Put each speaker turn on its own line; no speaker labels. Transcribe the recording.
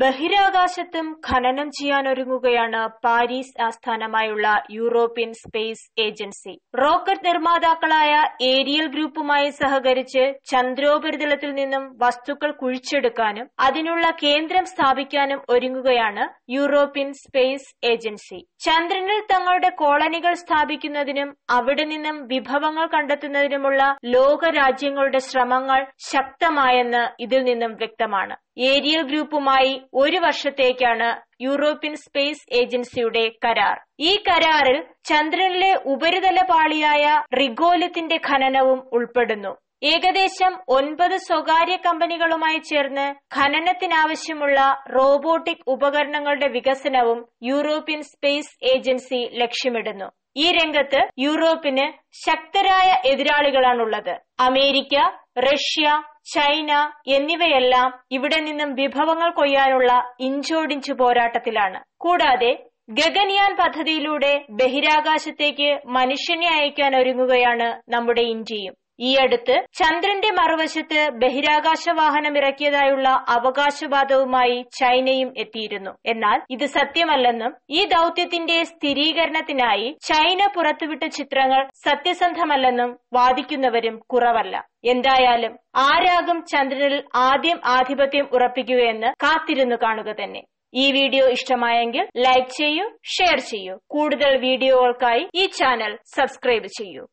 ബഹിരാകാശത്തും ഖനനം ചെയ്യാനൊരുങ്ങുകയാണ് പാരീസ് ആസ്ഥാനമായുള്ള യൂറോപ്യൻ സ്പേസ് ഏജൻസി. റോക്കറ്റ് നിർമ്മാതാക്കളായ ഏരിയൽ ഗ്രൂപ്പുമായി സഹകരിച്ച് ചന്ദ്രോപരിതലത്തിൽ നിന്നും വസ്തുക്കൾ കുഴിച്ചെടുക്കാനും അതിനുള്ള കേന്ദ്രം സ്ഥാപിക്കാനും ഒരുങ്ങുകയാണ് യൂറോപ്യൻ സ്പേസ് ഏജൻസി. ചന്ദ്രനിൽ തങ്ങളുടെ കോളനികൾ സ്ഥാപിക്കുന്നതിനും അവിടെ നിന്നും വിഭവങ്ങൾ കണ്ടെത്തുന്നതിനുമുള്ള ലോകരാജ്യങ്ങളുടെ ശ്രമങ്ങൾ ശക്തമായെന്ന് ഇതിൽ നിന്നും വ്യക്തമാണ്. ഏരിയൽ ഗ്രൂപ്പുമായി ഒരു വർഷത്തേക്കാണ് യൂറോപ്യൻ സ്പേസ് ഏജൻസിയുടെ കരാർ. ഈ കരാറിൽ ചന്ദ്രനിലെ ഉപരിതല പാളിയായ റിഗോലത്തിന്റെ ഖനനവും ഉൾപ്പെടുന്നു. ഏകദേശം ഒൻപത് സ്വകാര്യ കമ്പനികളുമായി ചേർന്ന് ഖനനത്തിനാവശ്യമുള്ള റോബോട്ടിക് ഉപകരണങ്ങളുടെ വികസനവും യൂറോപ്യൻ സ്പേസ് ഏജൻസി ലക്ഷ്യമിടുന്നു. ഈ രംഗത്ത് യൂറോപ്പിന് ശക്തരായ എതിരാളികളാണുള്ളത്. അമേരിക്ക റഷ്യ ചൈന എന്നിവയെല്ലാം ഇവിടെ നിന്നും വിഭവങ്ങൾ കൊയ്യാനുള്ള ഇഞ്ചോടിഞ്ചു പോരാട്ടത്തിലാണ്. കൂടാതെ ഗഗൻയാൻ പദ്ധതിയിലൂടെ ബഹിരാകാശത്തേക്ക് മനുഷ്യനെ അയക്കാൻ ഒരുങ്ങുകയാണ് നമ്മുടെ ഇന്ത്യയും. ഈ അടുത്ത് ചന്ദ്രന്റെ മറുവശത്ത് ബഹിരാകാശ വാഹനം ഇറക്കിയതായുള്ള അവകാശവാദവുമായി ചൈനയും എത്തിയിരുന്നു. എന്നാൽ ഇത് സത്യമല്ലെന്നും ഈ ദൌത്യത്തിന്റെ സ്ഥിരീകരണത്തിനായി ചൈന പുറത്തുവിട്ട ചിത്രങ്ങൾ സത്യസന്ധമല്ലെന്നും വാദിക്കുന്നവരും കുറവല്ല. എന്തായാലും ആരാകും ചന്ദ്രനിൽ ആദ്യം ആധിപത്യം ഉറപ്പിക്കുകയെന്ന് കാത്തിരുന്നു കാണുക തന്നെ. ഈ വീഡിയോ ഇഷ്ടമായെങ്കിൽ ലൈക്ക് ചെയ്യൂ ഷെയർ ചെയ്യൂ. കൂടുതൽ വീഡിയോകൾക്കായി ഈ ചാനൽ സബ്സ്ക്രൈബ് ചെയ്യൂ.